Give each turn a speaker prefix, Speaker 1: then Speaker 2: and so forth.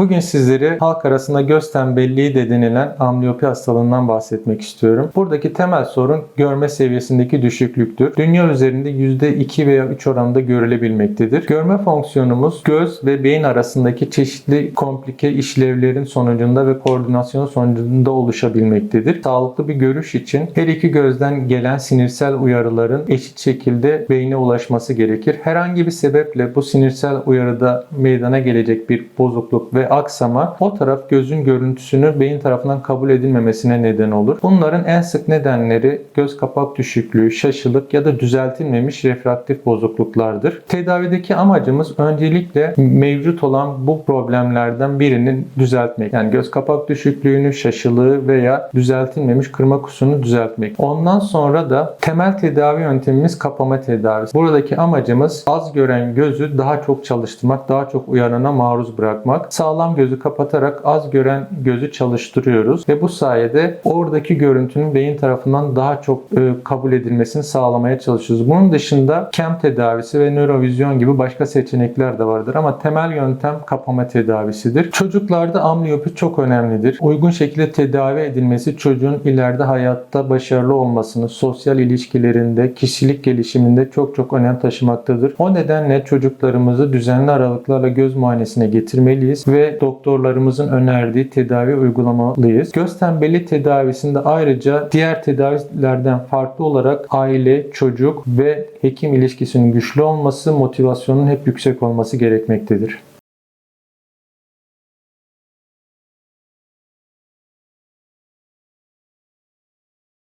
Speaker 1: Bugün sizlere halk arasında göz tembelliği de denilen ambliyopi hastalığından bahsetmek istiyorum. Buradaki temel sorun görme seviyesindeki düşüklüktür. Dünya üzerinde %2 veya 3 oranında görülebilmektedir. Görme fonksiyonumuz göz ve beyin arasındaki çeşitli komplike işlevlerin sonucunda ve koordinasyon sonucunda oluşabilmektedir. Sağlıklı bir görüş için her iki gözden gelen sinirsel uyarıların eşit şekilde beyne ulaşması gerekir. Herhangi bir sebeple bu sinirsel uyarıda meydana gelecek bir bozukluk ve aksama o taraf gözün görüntüsünü beyin tarafından kabul edilmemesine neden olur. Bunların en sık nedenleri göz kapak düşüklüğü, şaşılık ya da düzeltilmemiş refraktif bozukluklardır. Tedavideki amacımız öncelikle mevcut olan bu problemlerden birini düzeltmek. Yani göz kapak düşüklüğünü, şaşılığı veya düzeltilmemiş kırma kusunu düzeltmek. Ondan sonra da temel tedavi yöntemimiz kapama tedavisi. Buradaki amacımız az gören gözü daha çok çalıştırmak, daha çok uyarana maruz bırakmak. Sağlam gözü kapatarak az gören gözü çalıştırıyoruz ve bu sayede oradaki görüntünün beyin tarafından daha çok e, kabul edilmesini sağlamaya çalışıyoruz. Bunun dışında kem tedavisi ve nörovizyon gibi başka seçenekler de vardır ama temel yöntem kapama tedavisidir. Çocuklarda ambliyopi çok önemlidir. Uygun şekilde tedavi edilmesi çocuğun ileride hayatta başarılı olmasını, sosyal ilişkilerinde, kişilik gelişiminde çok çok önem taşımaktadır. O nedenle çocuklarımızı düzenli aralıklarla göz muayenesine getirmeliyiz ve doktorlarımızın önerdiği tedavi uygulamalıyız. Göz tembelliği tedavisinde ayrıca diğer tedavilerden farklı olarak aile, çocuk ve hekim ilişkisinin güçlü olması, motivasyonun hep yüksek olması gerekmektedir.